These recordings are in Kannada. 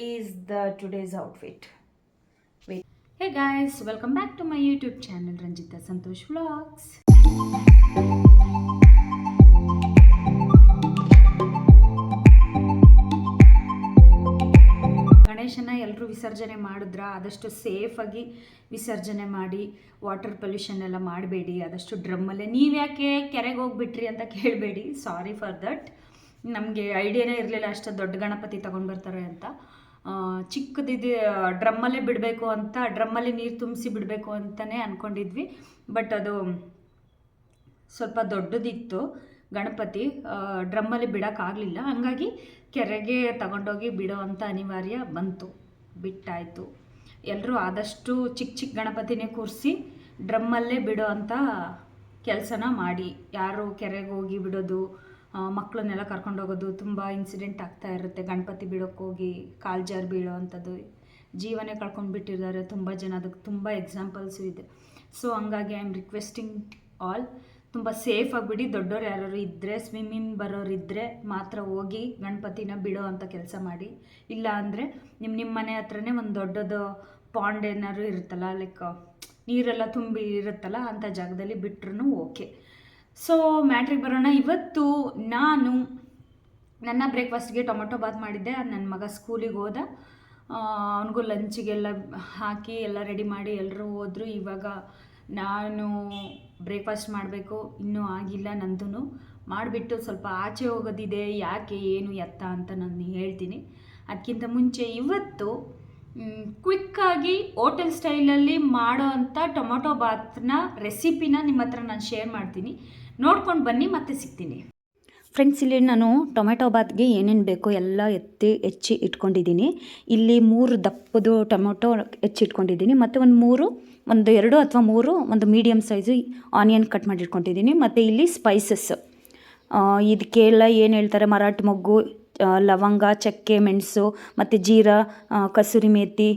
is the today's outfit. Wait. Hey guys, welcome back to my YouTube channel Ranjita Santosh Vlogs. ಗಣೇಶನ ಎಲ್ಲರೂ ವಿಸರ್ಜನೆ ಮಾಡಿದ್ರ ಆದಷ್ಟು ಸೇಫಾಗಿ ವಿಸರ್ಜನೆ ಮಾಡಿ ವಾಟರ್ ಪೊಲ್ಯೂಷನ್ ಎಲ್ಲ ಮಾಡಬೇಡಿ ಆದಷ್ಟು ಡ್ರಮ್ಮಲ್ಲೇ ನೀವು ಯಾಕೆ ಕೆರೆಗೆ ಹೋಗ್ಬಿಟ್ರಿ ಅಂತ ಕೇಳಬೇಡಿ ಸಾರಿ ಫಾರ್ ದಟ್ ನಮಗೆ ಐಡಿಯಾನೇ ಇರಲಿಲ್ಲ ಅಷ್ಟು ದೊಡ್ಡ ಗಣಪತಿ ತಗೊಂಡು ಬರ್ತಾರೆ ಅಂತ ಚಿಕ್ಕದಿದೆ ಡ್ರಮ್ಮಲ್ಲೇ ಬಿಡಬೇಕು ಅಂತ, ಡ್ರಮ್ಮಲ್ಲಿ ನೀರು ತುಂಬಿಸಿ ಬಿಡಬೇಕು ಅಂತಲೇ ಅಂದ್ಕೊಂಡಿದ್ವಿ ಬಟ್ ಅದು ಸ್ವಲ್ಪ ದೊಡ್ಡದಿತ್ತು ಗಣಪತಿ ಡ್ರಮ್ಮಲ್ಲಿ ಬಿಡೋಕ್ಕಾಗಲಿಲ್ಲ ಹಂಗಾಗಿ ಕೆರೆಗೆ ತಗೊಂಡೋಗಿ ಬಿಡೋ ಅಂತ ಅನಿವಾರ್ಯ ಬಂತು, ಬಿಟ್ಟಾಯಿತು. ಎಲ್ಲರೂ ಆದಷ್ಟು ಚಿಕ್ಕ ಚಿಕ್ಕ ಗಣಪತಿನೇ ಕೂರಿಸಿ ಡ್ರಮ್ಮಲ್ಲೇ ಬಿಡೋ ಅಂತ ಕೆಲಸನ ಮಾಡಿ. ಯಾರು ಕೆರೆಗೆ ಹೋಗಿ ಬಿಡೋದು ಮಕ್ಕಳನ್ನೆಲ್ಲ ಕರ್ಕೊಂಡು ಹೋಗೋದು ತುಂಬ ಇನ್ಸಿಡೆಂಟ್ ಆಗ್ತಾ ಇರುತ್ತೆ. ಗಣಪತಿ ಬಿಡೋಕ್ಕೋಗಿ ಕಾಲು ಜಾರು ಬೀಳೋ ಅಂಥದ್ದು. ಜೀವನೇ ಕಳ್ಕೊಂಡು ಬಿಟ್ಟಿದ್ದಾರೆ. ತುಂಬ ಜನ ಅದಕ್ಕೆ ತುಂಬ ಎಕ್ಸಾಂಪಲ್ಸು ಇದೆ. ಸೊ ಹಂಗಾಗಿ ಐ ಆಮ್ ರಿಕ್ವೆಸ್ಟಿಂಗ್ ಆಲ್ ತುಂಬ ಸೇಫ್ ಆಗಿಬಿಡಿ. ದೊಡ್ಡವ್ರು ಯಾರು ಇದ್ದರೆ ಸ್ವಿಮ್ಮಿಂಗ್ ಬರೋರು ಇದ್ದರೆ ಮಾತ್ರ ಹೋಗಿ ಗಣಪತಿನ ಬಿಡೋ ಅಂತ ಕೆಲಸ ಮಾಡಿ. ಇಲ್ಲ ಅಂದರೆ ನಿಮ್ಮ ನಿಮ್ಮ ಮನೆ ಹತ್ರನೇ ಒಂದು ದೊಡ್ಡದು ಪಾಂಡ್ ಏನಾದ್ರು ಇರುತ್ತಲ್ಲ ಲೈಕ್ ನೀರೆಲ್ಲ ತುಂಬಿ ಇರುತ್ತಲ್ಲ ಅಂಥ ಜಾಗದಲ್ಲಿ ಬಿಟ್ರೂ ಓಕೆ ಸೊ ಮ್ಯಾಟ್ರಿಗೆ ಬರೋಣ. ಇವತ್ತು ನಾನು ನನ್ನ ಬ್ರೇಕ್ಫಾಸ್ಟ್ಗೆ ಟೊಮೊಟೊ ಬಾತ್ ಮಾಡಿದ್ದೆ. ಅದು ನನ್ನ ಮಗ ಸ್ಕೂಲಿಗೆ ಹೋದ. ಅವನಿಗೂ ಲಂಚಿಗೆಲ್ಲ ಹಾಕಿ ಎಲ್ಲ ರೆಡಿ ಮಾಡಿ ಎಲ್ಲರೂ ಹೋದರು. ಇವಾಗ ನಾನು ಬ್ರೇಕ್ಫಾಸ್ಟ್ ಮಾಡಬೇಕು. ಇನ್ನೂ ಆಗಿಲ್ಲ ನಂದು ಮಾಡಿಬಿಟ್ಟು ಸ್ವಲ್ಪ ಆಚೆ ಹೋಗೋದಿದೆ. ಯಾಕೆ, ಏನು ಎತ್ತ ಅಂತ ನಾನು ಹೇಳ್ತೀನಿ. ಅದಕ್ಕಿಂತ ಮುಂಚೆ ಇವತ್ತು ಕ್ವಿಕ್ಕಾಗಿ ಹೋಟೆಲ್ ಸ್ಟೈಲಲ್ಲಿ ಮಾಡೋ ಅಂಥ ಟೊಮೊಟೊ ಬಾತ್ನ ರೆಸಿಪಿನ ನಿಮ್ಮ ಹತ್ರ ನಾನು ಶೇರ್ ಮಾಡ್ತೀನಿ. ನೋಡ್ಕೊಂಡು ಬನ್ನಿ, ಮತ್ತೆ ಸಿಗ್ತೀನಿ. ಫ್ರೆಂಡ್ಸ್ ಇಲ್ಲಿ ನಾನು ಟೊಮೆಟೊ ಬಾತ್ಗೆ ಏನೇನು ಬೇಕೋ ಎಲ್ಲ ಎತ್ತಿ, ಹೆಚ್ಚಿ ಇಟ್ಕೊಂಡಿದ್ದೀನಿ. ಇಲ್ಲಿ ಮೂರು ದಪ್ಪದು ಟೊಮೆಟೊ ಹೆಚ್ಚಿ ಇಟ್ಕೊಂಡಿದ್ದೀನಿ. ಮತ್ತು ಒಂದು ಮೂರು, ಒಂದು ಎರಡು ಅಥವಾ ಮೂರು, ಒಂದು ಮೀಡಿಯಮ್ ಸೈಜು ಆನಿಯನ್ ಕಟ್ ಮಾಡಿ ಇಟ್ಕೊಂಡಿದ್ದೀನಿ ಮತ್ತು ಇಲ್ಲಿ ಸ್ಪೈಸಸ್ ಇದಕ್ಕೆಲ್ಲ ಏನು ಹೇಳ್ತಾರೆ, ಮರಾಠಿ ಮೊಗ್ಗು ಲವಂಗ, ಚಕ್ಕೆ, ಮೆಣಸು ಮತ್ತು ಜೀರಾ ಕಸೂರಿ ಮೇಥಿ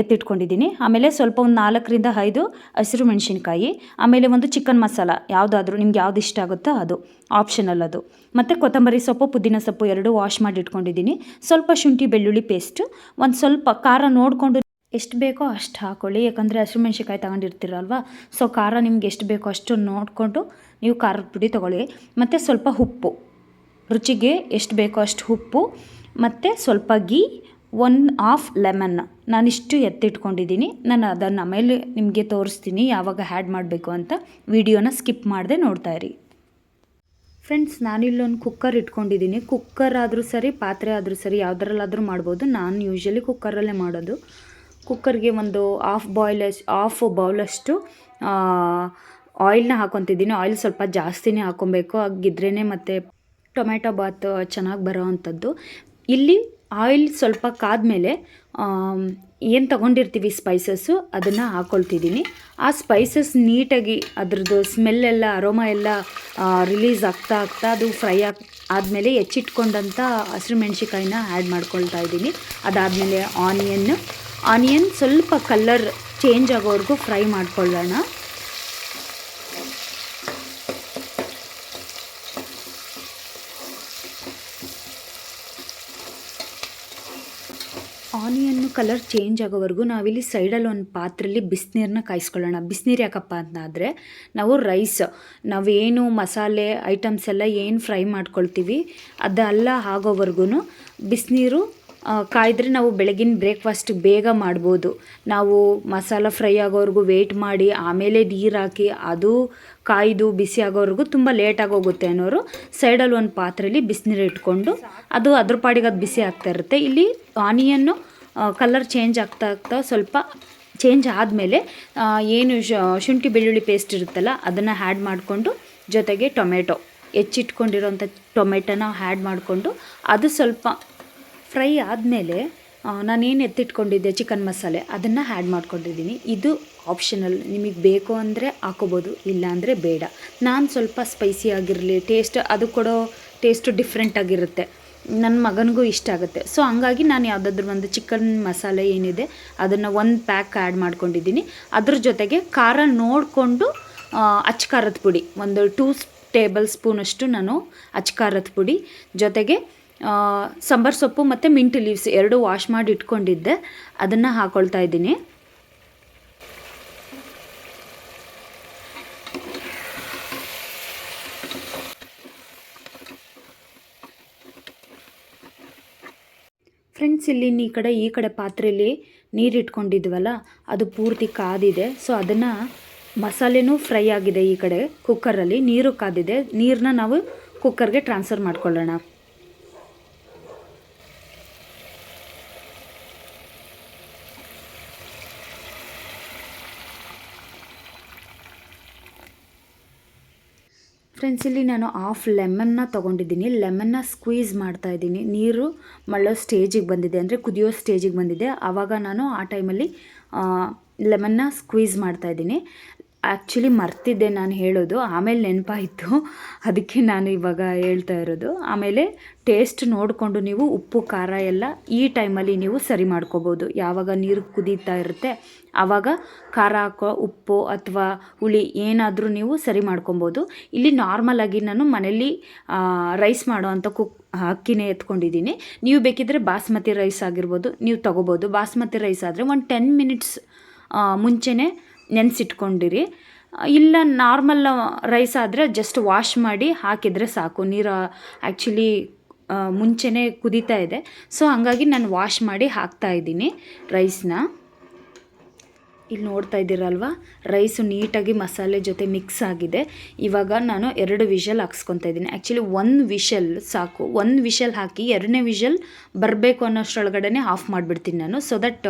ಎತ್ತಿಟ್ಕೊಂಡಿದ್ದೀನಿ. ಆಮೇಲೆ ಸ್ವಲ್ಪ ಒಂದು ನಾಲ್ಕರಿಂದ ಐದು ಹಸಿರು ಮೆಣಸಿನ್ಕಾಯಿ, ಆಮೇಲೆ ಒಂದು ಚಿಕನ್ ಮಸಾಲ, ಯಾವುದಾದ್ರೂ ನಿಮ್ಗೆ ಯಾವ್ದು ಇಷ್ಟ ಆಗುತ್ತೋ ಅದು ಆಪ್ಷನಲ್ ಅದು. ಮತ್ತು ಕೊತ್ತಂಬರಿ ಸೊಪ್ಪು, ಪುದೀನ ಸೊಪ್ಪು ಎರಡು ವಾಶ್ ಮಾಡಿ ಇಟ್ಕೊಂಡಿದ್ದೀನಿ ಸ್ವಲ್ಪ ಶುಂಠಿ, ಬೆಳ್ಳುಳ್ಳಿ ಪೇಸ್ಟು ಒಂದು ಸ್ವಲ್ಪ ಖಾರ ನೋಡಿಕೊಂಡು ಎಷ್ಟು ಬೇಕೋ ಅಷ್ಟು ಹಾಕ್ಕೊಳ್ಳಿ ಯಾಕಂದರೆ ಹಸಿಮೆಣ್ಸಿಕಾಯಿ ತಗೊಂಡಿರ್ತೀರಲ್ವ ಸೊ ಖಾರ ನಿಮ್ಗೆ ಎಷ್ಟು ಬೇಕೋ ಅಷ್ಟು ನೋಡಿಕೊಂಡು ನೀವು ಖಾರದ ಪುಡಿ ತೊಗೊಳ್ಳಿ. ಮತ್ತು ಸ್ವಲ್ಪ ಉಪ್ಪು. ರುಚಿಗೆ ಎಷ್ಟು ಬೇಕೋ ಅಷ್ಟು ಉಪ್ಪು, ಮತ್ತು ಸ್ವಲ್ಪ ಗೀ ಒನ್ ಆಫ್ ಲೆಮನ್ ನಾನಿಷ್ಟು ಎತ್ತಿಟ್ಕೊಂಡಿದ್ದೀನಿ. ನಾನು ಅದನ್ನು ಆಮೇಲೆ ನಿಮಗೆ ತೋರಿಸ್ತೀನಿ ಯಾವಾಗ ಹ್ಯಾಡ್ ಮಾಡಬೇಕು ಅಂತ. ವಿಡಿಯೋನ ಸ್ಕಿಪ್ ಮಾಡದೆ ನೋಡ್ತಾ ಇರಿ. ಫ್ರೆಂಡ್ಸ್ ನಾನಿಲ್ಲೊಂದು ಕುಕ್ಕರ್ ಇಟ್ಕೊಂಡಿದ್ದೀನಿ. ಕುಕ್ಕರ್ ಆದರೂ ಸರಿ, ಪಾತ್ರೆ ಆದರೂ ಸರಿ, ಯಾವುದರಲ್ಲಾದರೂ ಮಾಡ್ಬೋದು. ನಾನು ಯೂಶ್ವಲಿ ಕುಕ್ಕರಲ್ಲೇ ಮಾಡೋದು. ಕುಕ್ಕರ್ಗೆ ಒಂದು ಆಫ್ ಬಾಯ್ಲ್ ಹಾಫ್ ಬೌಲಷ್ಟು ಆಯಿಲ್ನ ಹಾಕೊತಿದ್ದೀನಿ. ಆಯಿಲ್ ಸ್ವಲ್ಪ ಜಾಸ್ತಿನೇ ಹಾಕೊಬೇಕು. ಹಾಗಿದ್ರೇ ಮತ್ತು ಟೊಮೆಟೊ ಬಾತ್ ಚೆನ್ನಾಗಿ ಬರೋ ಅಂಥದ್ದು. ಇಲ್ಲಿ ಆಯಿಲ್ ಸ್ವಲ್ಪ ಕಾದ್ಮೇಲೆ ಏನು ತಗೊಂಡಿರ್ತೀವಿ ಸ್ಪೈಸಸ್ಸು ಅದನ್ನು ಹಾಕ್ಕೊಳ್ತಿದ್ದೀನಿ ಆ ಸ್ಪೈಸಸ್ ನೀಟಾಗಿ ಅದ್ರದ್ದು ಸ್ಮೆಲ್ಲೆಲ್ಲ ಅರೋಮ ಎಲ್ಲ ರಿಲೀಸ್ ಆಗ್ತಾ ಆಗ್ತಾ ಅದು ಫ್ರೈ ಆಗಿ, ಆದಮೇಲೆ ಹೆಚ್ಚಿಟ್ಕೊಂಡಂಥ ಹಸಿರು ಮೆಣಸಿಕಾಯಿನ ಆ್ಯಡ್ ಮಾಡ್ಕೊಳ್ತಾ ಇದ್ದೀನಿ. ಅದಾದಮೇಲೆ ಆನಿಯನ್ ಆನಿಯನ್ ಸ್ವಲ್ಪ ಕಲ್ಲರ್ ಚೇಂಜ್ ಆಗೋವರೆಗೂ ಫ್ರೈ ಮಾಡ್ಕೊಳ್ಳೋಣ ಆನಿಯನ್ನು ಕಲರ್ ಚೇಂಜ್ ಆಗೋವರೆಗೂ ನಾವಿಲ್ಲಿ ಸೈಡಲ್ಲಿ ಒಂದು ಪಾತ್ರೆಯಲ್ಲಿ ಬಿಸಿನೀರನ್ನ ಕಾಯಿಸ್ಕೊಳ್ಳೋಣ. ಬಿಸಿನೀರು ಯಾಕಪ್ಪ ಅಂತಂದರೆ ನಾವು ರೈಸ್ ನಾವೇನು ಮಸಾಲೆ ಐಟಮ್ಸ್ ಎಲ್ಲ ಏನು ಫ್ರೈ ಮಾಡ್ಕೊಳ್ತೀವಿ, ಅದೆಲ್ಲ ಆಗೋವರೆಗೂ ಬಿಸಿನೀರು ಕಾಯಿದ್ರೆ ನಾವು ಬೆಳಗಿನ ಬ್ರೇಕ್ಫಾಸ್ಟ್ ಬೇಗ ಮಾಡ್ಬೋದು. ನಾವು ಮಸಾಲ ಫ್ರೈ ಆಗೋವರೆಗೂ ವೇಟ್ ಮಾಡಿ, ಆಮೇಲೆ ನೀರು ಹಾಕಿ, ಅದು ಕಾಯ್ದು ಬಿಸಿ ಆಗೋವರೆಗೂ ತುಂಬ ಲೇಟಾಗಿ ಹೋಗುತ್ತೆ ಅನ್ನೋರು ಸೈಡಲ್ಲಿ ಒಂದು ಪಾತ್ರೆಯಲ್ಲಿ ಬಿಸಿನೀರು ಇಟ್ಕೊಂಡು, ಅದು ಅದ್ರ ಪಾಡಿಗೆ ಅದು ಬಿಸಿ ಆಗ್ತಾ ಇರುತ್ತೆ. ಇಲ್ಲಿ ಆನಿಯನ್ನು ಕಲರ್ ಚೇಂಜ್ ಆಗ್ತಾ ಆಗ್ತಾ ಸ್ವಲ್ಪ ಚೇಂಜ್ ಆದಮೇಲೆ ಏನು ಶುಂಠಿ ಬೆಳ್ಳುಳ್ಳಿ ಪೇಸ್ಟ್ ಇರುತ್ತಲ್ಲ, ಅದನ್ನು ಹ್ಯಾಡ್ ಮಾಡಿಕೊಂಡು ಜೊತೆಗೆ ಟೊಮೆಟೊ. ಹೆಚ್ಚಿಟ್ಕೊಂಡಿರೋಂಥ ಟೊಮೆಟೊನ ಹ್ಯಾಡ್ ಮಾಡಿಕೊಂಡು ಅದು ಸ್ವಲ್ಪ ಫ್ರೈ ಆದಮೇಲೆ ನಾನೇನು ಎತ್ತಿಟ್ಕೊಂಡಿದ್ದೆ ಚಿಕನ್ ಮಸಾಲೆ, ಅದನ್ನು ಹ್ಯಾಡ್ ಮಾಡ್ಕೊಂಡಿದ್ದೀನಿ. ಇದು ಆಪ್ಷನಲ್ ನಿಮಗೆ ಬೇಕು ಅಂದರೆ ಹಾಕೋಬೋದು, ಇಲ್ಲ ಅಂದರೆ ಬೇಡ. ನಾನು ಸ್ವಲ್ಪ ಸ್ಪೈಸಿ ಆಗಿರಲಿ ಟೇಸ್ಟ್ ಅದು ಕೊಡೋ ಟೇಸ್ಟು ಡಿಫ್ರೆಂಟ್ ಆಗಿರುತ್ತೆ. ನನ್ನ ಮಗನಿಗೂ ಇಷ್ಟ ಆಗುತ್ತೆ. ಸೊ ಹಂಗಾಗಿ ನಾನು ಯಾವುದಾದ್ರೂ ಒಂದು ಚಿಕನ್ ಮಸಾಲೆ ಏನಿದೆ, ಅದನ್ನು ಒಂದು ಪ್ಯಾಕ್ ಆ್ಯಡ್ ಮಾಡ್ಕೊಂಡಿದ್ದೀನಿ. ಅದ್ರ ಜೊತೆಗೆ ಖಾರ ನೋಡಿಕೊಂಡು ಅಚ್ಕಾರದ ಪುಡಿ, ಒಂದು ಟೂ ಟೇಬಲ್ ಸ್ಪೂನಷ್ಟು ನಾನು ಅಚ್ಕಾರದ ಪುಡಿ. ಜೊತೆಗೆ ಸಾಂಬಾರು ಸೊಪ್ಪು ಮತ್ತು ಮಿಂಟ್ ಲೀವ್ಸ್ ಎರಡು ವಾಶ್ ಮಾಡಿ ಇಟ್ಕೊಂಡಿದ್ದೆ. ಅದನ್ನು ಹಾಕ್ಕೊಳ್ತಾ ಇದ್ದೀನಿ. ಫ್ರೆಂಡ್ಸ್ ಇಲ್ಲಿ ಈ ಕಡೆ ಈ ಕಡೆ ಪಾತ್ರೆಯಲ್ಲಿ ನೀರು ಇಟ್ಕೊಂಡಿದ್ವಲ್ಲ ಅದು ಪೂರ್ತಿ ಕಾದಿದೆ. ಸೊ ಅದನ್ನು ಮಸಾಲೆನೂ ಫ್ರೈ ಆಗಿದೆ ಈ ಕಡೆ. ಕುಕ್ಕರಲ್ಲಿ ನೀರು ಕಾದಿದೆ. ನೀರನ್ನ ನಾವು ಕುಕ್ಕರ್ಗೆ ಟ್ರಾನ್ಸ್ಫರ್ ಮಾಡ್ಕೊಳ್ಳೋಣ. ಫ್ರೆಂಡ್ಸ್ ಇಲ್ಲಿ ನಾನು ಹಾಫ್ ಲೆಮನ್ನ ತೊಗೊಂಡಿದ್ದೀನಿ. ಲೆಮನ್ನ ಸ್ಕ್ವೀಸ್ ಮಾಡ್ತಾ ಇದ್ದೀನಿ. ನೀರು ಮಳ್ಳೋ ಸ್ಟೇಜಿಗೆ ಬಂದಿದೆ ಅಂದರೆ ಕುದಿಯೋ ಸ್ಟೇಜಿಗೆ ಬಂದಿದೆ. ಆವಾಗ ನಾನು ಆ ಟೈಮಲ್ಲಿ ಲೆಮನ್ನ ಸ್ಕ್ವೀಸ್ ಮಾಡ್ತಾ ಇದ್ದೀನಿ. ಆ್ಯಕ್ಚುಲಿ ಮರ್ತಿದ್ದೆ ನಾನು ಹೇಳೋದು. ಆಮೇಲೆ ನೆನಪಾಯಿತು. ಅದಕ್ಕೆ ನಾನು ಇವಾಗ ಹೇಳ್ತಾ ಇರೋದು. ಆಮೇಲೆ ಟೇಸ್ಟ್ ನೋಡಿಕೊಂಡು ನೀವು ಉಪ್ಪು, ಖಾರ ಎಲ್ಲ ಈ ಟೈಮಲ್ಲಿ ನೀವು ಸರಿ ಮಾಡ್ಕೋಬೋದು. ಯಾವಾಗ ನೀರು ಕುದೀತಾ ಇರುತ್ತೆ, ಆವಾಗ ಖಾರ ಹಾಕೋ, ಉಪ್ಪು ಅಥವಾ ಹುಳಿ ಏನಾದರೂ ನೀವು ಸರಿ ಮಾಡ್ಕೊಬೋದು. ಇಲ್ಲಿ ನಾರ್ಮಲಾಗಿ ನಾನು ಮನೇಲಿ ರೈಸ್ ಮಾಡೋ ಅಂಥ ಕುಕ್ ಅಕ್ಕಿನೇ ಎತ್ಕೊಂಡಿದ್ದೀನಿ. ನೀವು ಬೇಕಿದ್ದರೆ ಬಾಸ್ಮತಿ ರೈಸ್ ಆಗಿರ್ಬೋದು, ನೀವು ತೊಗೋಬೋದು. ಬಾಸ್ಮತಿ ರೈಸ್ ಆದರೆ ಒಂದು ಟೆನ್ ಮಿನಿಟ್ಸ್ ಮುಂಚೆನೇ ನೆನೆಸಿಟ್ಕೊಂಡಿರಿ. ಇಲ್ಲ, ನಾರ್ಮಲ್ ರೈಸ್ ಆದರೆ ಜಸ್ಟ್ ವಾಶ್ ಮಾಡಿ ಹಾಕಿದರೆ ಸಾಕು. ನೀರು ಆ್ಯಕ್ಚುಲಿ ಮುಂಚೆನೇ ಕುದೀತಾ ಇದೆ. ಸೊ ಹಂಗಾಗಿ ನಾನು ವಾಶ್ ಮಾಡಿ ಹಾಕ್ತಾ ಇದ್ದೀನಿ ರೈಸ್ನ. ಇಲ್ಲಿ ನೋಡ್ತಾ ಇದ್ದೀರಲ್ವ? ರೈಸು ನೀಟಾಗಿ ಮಸಾಲೆ ಜೊತೆ ಮಿಕ್ಸ್ ಆಗಿದೆ. ಇವಾಗ ನಾನು ಎರಡು ವಿಷಲ್ ಹಾಕ್ಸ್ಕೊತಾ ಇದ್ದೀನಿ. ಆ್ಯಕ್ಚುಲಿ ಒಂದು ವಿಷಲ್ ಸಾಕು. ಒಂದು ವಿಷಲ್ ಹಾಕಿ ಎರಡನೇ ವಿಷಲ್ ಬರಬೇಕು ಅನ್ನೋಷ್ಟರೊಳಗಡೆ ಆಫ್ ಮಾಡಿಬಿಡ್ತೀನಿ ನಾನು. ಸೊ ದಟ್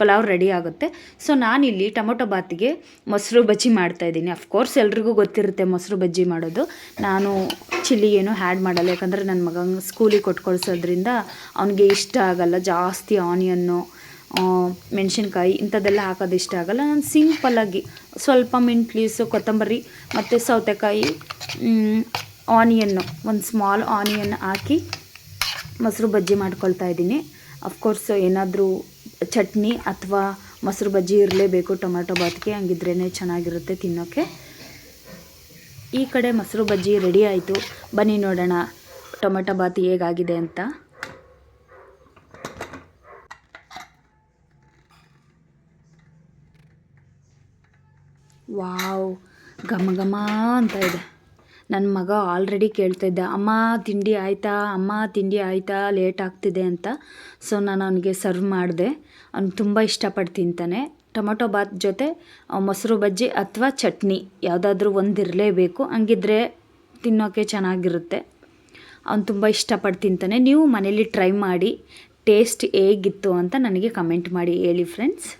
ಪಲಾವ್ ರೆಡಿ ಆಗುತ್ತೆ. ಸೊ ನಾನಿಲ್ಲಿ ಟೊಮೊಟೊ ಬಾತಿಗೆ ಮೊಸರು ಬಜ್ಜಿ ಮಾಡ್ತಾಯಿದ್ದೀನಿ ಅಫ್ಕೋರ್ಸ್ ಎಲ್ರಿಗೂ ಗೊತ್ತಿರುತ್ತೆ ಮೊಸರು ಬಜ್ಜಿ ಮಾಡೋದು. ನಾನು ಚಿಲ್ಲಿ ಏನು ಹ್ಯಾಡ್ ಮಾಡಲ್ಲ. ಯಾಕಂದರೆ ನನ್ನ ಮಗ ಸ್ಕೂಲಿಗೆ ಕೊಟ್ಟು ಅವನಿಗೆ ಇಷ್ಟ ಆಗಲ್ಲ. ಜಾಸ್ತಿ ಆನಿಯನ್ನು ಮೆಣಸಿನ್ಕಾಯಿ ಇಂಥದ್ದೆಲ್ಲ ಹಾಕೋದು ಇಷ್ಟ ಆಗಲ್ಲ. ನಾನು ಸಿಂಪಲ್ಲಾಗಿ ಸ್ವಲ್ಪ ಮಿಂಟ್ ಲೀಸು ಕೊತ್ತಂಬರಿ ಮತ್ತು ಸೌತೆಕಾಯಿ ಆನಿಯನ್ನು ಒಂದು ಸ್ಮಾಲ್ ಆನಿಯನ್ ಹಾಕಿ ಮೊಸರು ಬಜ್ಜಿ ಮಾಡ್ಕೊಳ್ತಾ ಇದ್ದೀನಿ. ಅಫ್ಕೋರ್ಸ್ ಏನಾದರೂ ಚಟ್ನಿ ಅಥವಾ ಮೊಸರು ಬಜ್ಜಿ ಇರಲೇಬೇಕು ಟೊಮ್ಯಾಟೊ ಬಾತ್ಗೆ ಹಂಗಿದ್ರೇ ಚೆನ್ನಾಗಿರುತ್ತೆ ತಿನ್ನೋಕ್ಕೆ ಈ ಕಡೆ ಮೊಸರು ಬಜ್ಜಿ ರೆಡಿ ಆಯಿತು. ಬನ್ನಿ ನೋಡೋಣ ಟೊಮೆಟೊ ಬಾತ್ ಹೇಗಾಗಿದೆ ಅಂತ. ವಾವ್, ಘಮ ಘಮ ಅಂತ ಇದೆ. ನನ್ನ ಮಗ ಆಲ್ರೆಡಿ ಕೇಳ್ತಾ ಇದ್ದ, ಅಮ್ಮ, ತಿಂಡಿ ಆಯಿತಾ? ಅಮ್ಮ, ತಿಂಡಿ ಆಯಿತಾ? ಲೇಟ್ ಆಗ್ತಿದೆ ಅಂತ. ಸೊ ನಾನು ಅವನಿಗೆ ಸರ್ವ್ ಮಾಡಿದೆ. ಅವ್ನು ತುಂಬ ಇಷ್ಟಪಟ್ಟು ತಿಂತಾನೆ ಟೊಮೊಟೊ ಬಾತ್ ಜೊತೆ ಮೊಸರು ಬಜ್ಜಿ ಅಥವಾ ಚಟ್ನಿ ಯಾವುದಾದ್ರೂ ಒಂದು ಇರಲೇಬೇಕು. ಹಂಗಿದ್ರೆ ತಿನ್ನೋಕ್ಕೆ ಚೆನ್ನಾಗಿರುತ್ತೆ. ಅವ್ನು ತುಂಬ ಇಷ್ಟಪಟ್ಟು ತಿಂತಾನೆ ನೀವು ಮನೇಲಿ ಟ್ರೈ ಮಾಡಿ ಟೇಸ್ಟ್ ಹೇಗಿತ್ತು ಅಂತ ನನಗೆ ಕಮೆಂಟ್ ಮಾಡಿ ಹೇಳಿ ಫ್ರೆಂಡ್ಸ್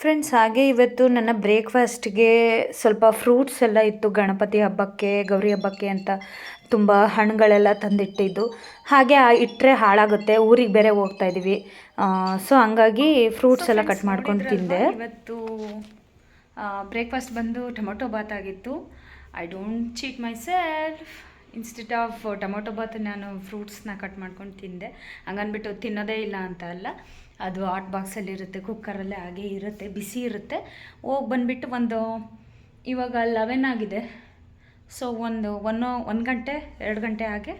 ಫ್ರೆಂಡ್ಸ್ ಹಾಗೆ ಇವತ್ತು ನನ್ನ ಬ್ರೇಕ್ಫಾಸ್ಟ್ಗೆ ಸ್ವಲ್ಪ ಫ್ರೂಟ್ಸ್ ಎಲ್ಲ ಇತ್ತು. ಗಣಪತಿ ಹಬ್ಬಕ್ಕೆ ಗೌರಿ ಹಬ್ಬಕ್ಕೆ ಅಂತ ತುಂಬ ಹಣ್ಣುಗಳೆಲ್ಲ ತಂದಿಟ್ಟಿದ್ದು. ಹಾಗೆ ಆ ಇಟ್ಟರೆ ಹಾಳಾಗುತ್ತೆ. ಊರಿಗೆ ಬೇರೆ ಹೋಗ್ತಾ ಇದ್ದೀವಿ. ಸೊ ಹಂಗಾಗಿ ಫ್ರೂಟ್ಸ್ ಎಲ್ಲ ಕಟ್ ಮಾಡ್ಕೊಂಡು ತಿಂದೆ. ಇವತ್ತು ಬ್ರೇಕ್ಫಾಸ್ಟ್ ಬಂದು ಟೊಮೊಟೊ ಬಾತ್ ಆಗಿತ್ತು. I don't cheat myself instead of tomato bath ನಾನು ಫ್ರೂಟ್ಸ್ನ ಕಟ್ ಮಾಡ್ಕೊಂಡು ತಿಂದೆ. ಹಂಗನ್ಬಿಟ್ಟು ತಿನ್ನೋದೇ ಇಲ್ಲ ಅಂತ ಅಲ್ಲ. ಅದು ಹಾಟ್ ಬಾಕ್ಸಲ್ಲಿ ಇರುತ್ತೆ ಕುಕ್ಕರಲ್ಲೇ ಹಾಗೆ ಇರುತ್ತೆ, ಬಿಸಿ ಇರುತ್ತೆ. ಹೋಗಿ ಬಂದುಬಿಟ್ಟು ಒಂದು, ಇವಾಗ ಲೆವೆನ್ ಆಗಿದೆ. ಸೊ ಒಂದು ಒನ್ ಒಂದು ಗಂಟೆ, ಎರಡು ಗಂಟೆ ಹಾಗೆ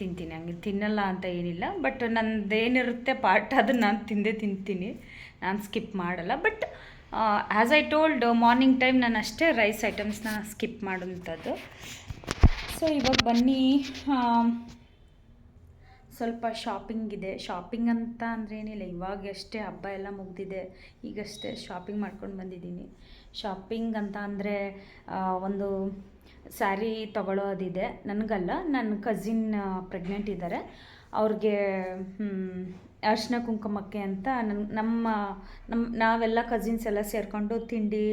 ತಿಂತೀನಿ. ಹಂಗೆ ತಿನ್ನಲ್ಲ ಅಂತ ಏನಿಲ್ಲ ಬಟ್ ನಂದೇನಿರುತ್ತೆ ಪಾರ್ಟ್ ಅದನ್ನು ನಾನು ತಿಂದೇ ತಿಂತೀನಿ. ನಾನು ಸ್ಕಿಪ್ ಮಾಡಲ್ಲ but as I told morning time ನಾನು ಅಷ್ಟೇ ರೈಸ್ ಐಟಮ್ಸ್ನ ಸ್ಕಿಪ್ ಮಾಡುವಂಥದ್ದು. ಸೊ ಇವಾಗ ಬನ್ನಿ ಸ್ವಲ್ಪ ಶಾಪಿಂಗ್ ಇದೆ. ಶಾಪಿಂಗ್ ಅಂತ ಅಂದ್ರೆ ಏನಿಲ್ಲ ಇವಾಗಷ್ಟೇ ಹಬ್ಬ ಎಲ್ಲ ಮುಗ್ದಿದೆ ಈಗಷ್ಟೇ ಶಾಪಿಂಗ್ ಮಾಡ್ಕೊಂಡು ಬಂದಿದ್ದೀನಿ. ಶಾಪಿಂಗ್ ಅಂತ ಅಂದರೆ ಒಂದು ಸ್ಯಾರಿ ತಗೊಳ್ಳೋದಿದೆ ನನಗಲ್ಲ ನನ್ನ ಕಸಿನ್ ಪ್ರೆಗ್ನೆಂಟ್ ಇದ್ದಾರೆ ಅವ್ರಿಗೆ ಅರ್ಶಿನ ಕುಂಕುಮಕ್ಕೆ ಅಂತ ನನ್ನ ನಮ್ಮ ನಮ್ಮ ನಾವೆಲ್ಲ ಕಸಿನ್ಸ್ ಎಲ್ಲ ಸೇರಿಕೊಂಡು ತಿಂಡಿ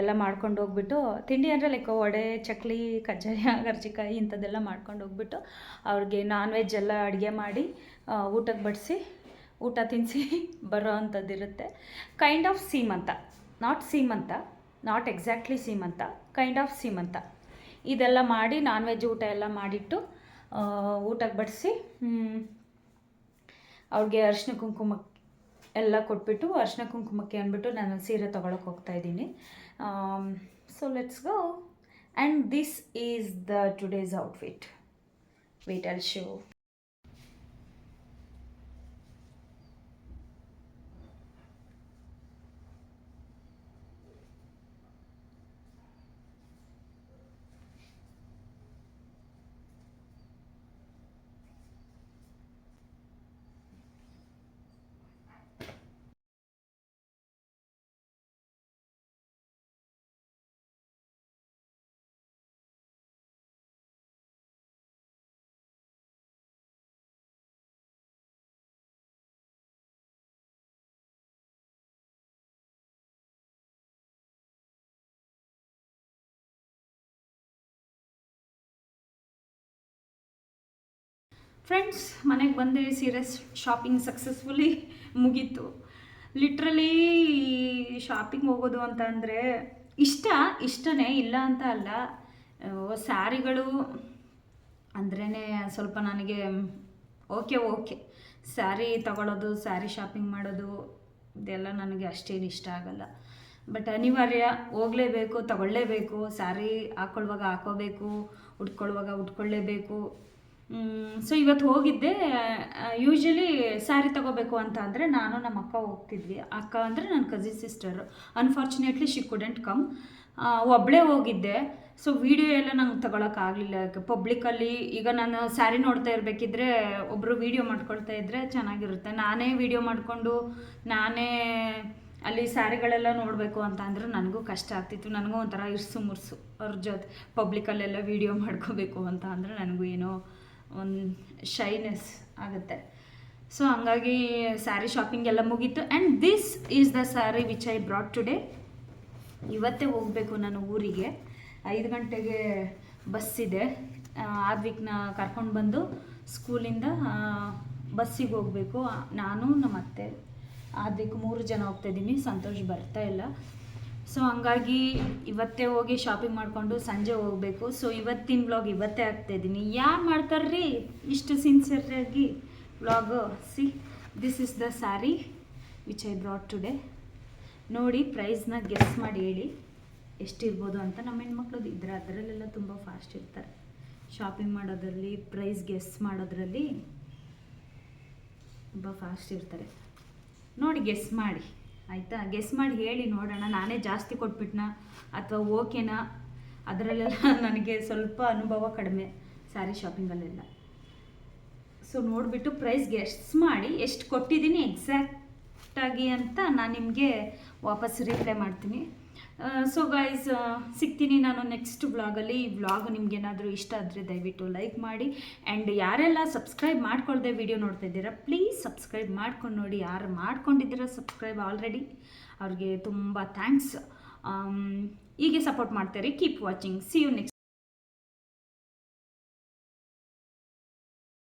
ಎಲ್ಲ ಮಾಡ್ಕೊಂಡು ಹೋಗ್ಬಿಟ್ಟು, ತಿಂಡಿ ಅಂದರೆ ಲೈಕ್ ವಡೆ, ಚಕ್ಲಿ, ಕಜ್ಜಾಯ, ಕರ್ಜಿಕಾಯಿ ಇಂಥದ್ದೆಲ್ಲ ಮಾಡ್ಕೊಂಡು ಹೋಗ್ಬಿಟ್ಟು ಅವ್ರಿಗೆ ನಾನ್ ವೆಜ್ ಎಲ್ಲ ಅಡುಗೆ ಮಾಡಿ ಊಟಕ್ಕೆ ಬಡಿಸಿ, ಊಟ ತಿನ್ನಿಸಿ ಬರೋ ಅಂಥದ್ದಿರುತ್ತೆ kind of seemantha not seemantha not exactly seemantha kind of seemantha. ಇದೆಲ್ಲ ಮಾಡಿ ನಾನ್ ವೆಜ್ ಊಟ ಎಲ್ಲ ಮಾಡಿಟ್ಟು ಊಟಕ್ಕೆ ಬಡಿಸಿ ಅವ್ರಿಗೆ ಅರ್ಶಿನ ಕುಂಕುಮ ಎಲ್ಲ ಕೊಟ್ಬಿಟ್ಟು ಅರ್ಶಿನ ಕುಂಕುಮಕ್ಕೆ ಅಂದ್ಬಿಟ್ಟು ನಾನು ಸೀರೆ ತೊಗೊಳಕ್ಕೆ ಹೋಗ್ತಾ ಇದ್ದೀನಿ. So let's go and this is the today's outfit wait I'll show friends ಮನೆಗೆ ಬಂದೆ ಸೀರೆ ಶಾಪಿಂಗ್ ಸಕ್ಸಸ್ಫುಲಿ ಮುಗೀತು. ಲಿಟ್ರಲಿ ಶಾಪಿಂಗ್ ಹೋಗೋದು ಅಂತ ಅಂದರೆ ಇಷ್ಟ, ಇಷ್ಟನೇ, ಇಲ್ಲ ಅಂತ ಅಲ್ಲ. ಸ್ಯಾರಿಗಳು ಅಂದ್ರೇ ಸ್ವಲ್ಪ ನನಗೆ ಓಕೆ ಓಕೆ. ಸ್ಯಾರಿ ತಗೊಳ್ಳೋದು ಸ್ಯಾರಿ ಶಾಪಿಂಗ್ ಮಾಡೋದು, ಇದೆಲ್ಲ ನನಗೆ ಅಷ್ಟೇನು ಇಷ್ಟ ಆಗಲ್ಲ. ಬಟ್ ಅನಿವಾರ್ಯ, ಹೋಗಲೇಬೇಕು, ತಗೊಳ್ಳೇಬೇಕು. ಸ್ಯಾರಿ ಹಾಕ್ಕೊಳ್ಳುವಾಗ ಹಾಕೋಬೇಕು, ಉಟ್ಕೊಳ್ಳುವಾಗ ಉಟ್ಕೊಳ್ಳೇಬೇಕು. ಸೊ ಇವತ್ತು ಹೋಗಿದ್ದೆ ಯೂಶ್ವಲಿ ಸ್ಯಾರಿ ತಗೋಬೇಕು ಅಂತ ಅಂದರೆ ನಾನು ನಮ್ಮ ಅಕ್ಕ ಹೋಗ್ತಿದ್ವಿ. ಅಕ್ಕ ಅಂದರೆ ನನ್ನ cousin sister unfortunately she couldn't come ಒಬ್ಬಳೇ ಹೋಗಿದ್ದೆ. ಸೊ ವಿಡಿಯೋ ಎಲ್ಲ ನಂಗೆ ತಗೊಳಕ್ಕಾಗಲಿಲ್ಲ ಪಬ್ಲಿಕಲ್ಲಿ ಈಗ ನಾನು ಸ್ಯಾರಿ ನೋಡ್ತಾ ಇರಬೇಕಿದ್ರೆ ಒಬ್ಬರು ವಿಡಿಯೋ ಮಾಡ್ಕೊಳ್ತಾ ಇದ್ದರೆ ಚೆನ್ನಾಗಿರುತ್ತೆ. ನಾನೇ ವಿಡಿಯೋ ಮಾಡಿಕೊಂಡು ನಾನೇ ಅಲ್ಲಿ ಸ್ಯಾರಿಗಳೆಲ್ಲ ನೋಡಬೇಕು ಅಂತ ಅಂದರೆ ನನಗೂ ಕಷ್ಟ ಆಗ್ತಿತ್ತು. ನನಗೂ ಒಂಥರ ಇರ್ಸು ಮುರ್ಸು. ಅವ್ರ ಜೊತೆ ಪಬ್ಲಿಕಲ್ಲೆಲ್ಲ ವಿಡಿಯೋ ಮಾಡ್ಕೋಬೇಕು ಅಂತ ಅಂದರೆ ನನಗೂ ಏನೋ ಒಂದು ಶೈನೆಸ್ ಆಗುತ್ತೆ. ಸೊ ಹಂಗಾಗಿ ಸ್ಯಾರಿ ಶಾಪಿಂಗ್ ಎಲ್ಲ ಮುಗೀತು. And this is the sari which I brought today ಇವತ್ತೇ ಹೋಗಬೇಕು ನಾನು ಊರಿಗೆ. ಐದು ಗಂಟೆಗೆ ಬಸ್ ಇದೆ. ಆದ್ವಿಕ್ನ ಕರ್ಕೊಂಡು ಬಂದು ಸ್ಕೂಲಿಂದ ಬಸ್ಸಿಗೆ ಹೋಗಬೇಕು. ನಾನು ನಮ್ಮ ಅತ್ತೆ ಆದ್ವಿಕ್ ಮೂರು ಜನ ಹೋಗ್ತಾ ಇದ್ದೀನಿ. ಸಂತೋಷ್ ಬರ್ತಾ ಇಲ್ಲ. ಸೊ ಹಂಗಾಗಿ ಇವತ್ತೇ ಹೋಗಿ ಶಾಪಿಂಗ್ ಮಾಡಿಕೊಂಡು ಸಂಜೆ ಹೋಗಬೇಕು. ಸೊ ಇವತ್ತಿನ ವ್ಲಾಗ್ ಇವತ್ತೇ ಆಗ್ತಾ ಇದ್ದೀನಿ. ಯಾರು ಮಾಡ್ತಾರ್ರಿ? ಇಷ್ಟು ಸಿನ್ಸಿಯರಾಗಿ vlog see this is the sari which I brought today ನೋಡಿ ಪ್ರೈಸ್ನ ಗೆಸ್ ಮಾಡಿ ಹೇಳಿ. ಎಷ್ಟಿರ್ಬೋದು ಅಂತ ನಮ್ಮ ಹೆಣ್ಮಕ್ಳದ್ದು ಇದ್ರೆ ಅದರಲ್ಲೆಲ್ಲ ತುಂಬ ಫಾಸ್ಟ್ ಇರ್ತಾರೆ. ಶಾಪಿಂಗ್ ಮಾಡೋದ್ರಲ್ಲಿ ಪ್ರೈಸ್ ಗೆಸ್ ಮಾಡೋದ್ರಲ್ಲಿ ತುಂಬ ಫಾಸ್ಟ್ ಇರ್ತಾರೆ. ನೋಡಿ ಗೆಸ್ ಮಾಡಿ. ಆಯಿತಾ? ಗೆಸ್ ಮಾಡಿ ಹೇಳಿ ನೋಡೋಣ. ನಾನೇ ಜಾಸ್ತಿ ಕೊಟ್ಬಿಟ್ನ? ಅಥವಾ ಓಕೆನಾ? ಅದರಲ್ಲೆಲ್ಲ ನನಗೆ ಸ್ವಲ್ಪ ಅನುಭವ ಕಡಿಮೆ ಸ್ಯಾರಿ ಶಾಪಿಂಗಲ್ಲೆಲ್ಲ ಸೊ ನೋಡಿಬಿಟ್ಟು ಪ್ರೈಸ್ ಗೆಸ್ ಮಾಡಿ ಎಷ್ಟು ಕೊಟ್ಟಿದ್ದೀನಿ ಎಕ್ಸಾಕ್ಟಾಗಿ ಅಂತ ನಾನು ನಿಮಗೆ ವಾಪಸ್ ರಿಪ್ಲೈ ಮಾಡ್ತೀನಿ. ಸೊ ಗೈಸ್ ಸಿಗ್ತೀನಿ ನಾನು ನೆಕ್ಸ್ಟ್ ಬ್ಲಾಗಲ್ಲಿ ಈ ವ್ಲಾಗ್ ನಿಮಗೇನಾದರೂ ಇಷ್ಟ ಆದರೆ ದಯವಿಟ್ಟು ಲೈಕ್ ಮಾಡಿ. ಆ್ಯಂಡ್ ಯಾರೆಲ್ಲ ಸಬ್ಸ್ಕ್ರೈಬ್ ಮಾಡ್ಕೊಳ್ದೆ ವಿಡಿಯೋ ನೋಡ್ತಾ ಇದ್ದೀರಾ ಪ್ಲೀಸ್ ಸಬ್ಸ್ಕ್ರೈಬ್ ಮಾಡ್ಕೊಂಡು ನೋಡಿ. ಯಾರು ಮಾಡ್ಕೊಂಡಿದ್ದೀರಾ ಸಬ್ಸ್ಕ್ರೈಬ್ ಆಲ್ರೆಡಿ ಅವ್ರಿಗೆ ತುಂಬ ಥ್ಯಾಂಕ್ಸ್ ಹೀಗೆ ಸಪೋರ್ಟ್ ಮಾಡ್ತಾರೆ. Keep watching see you next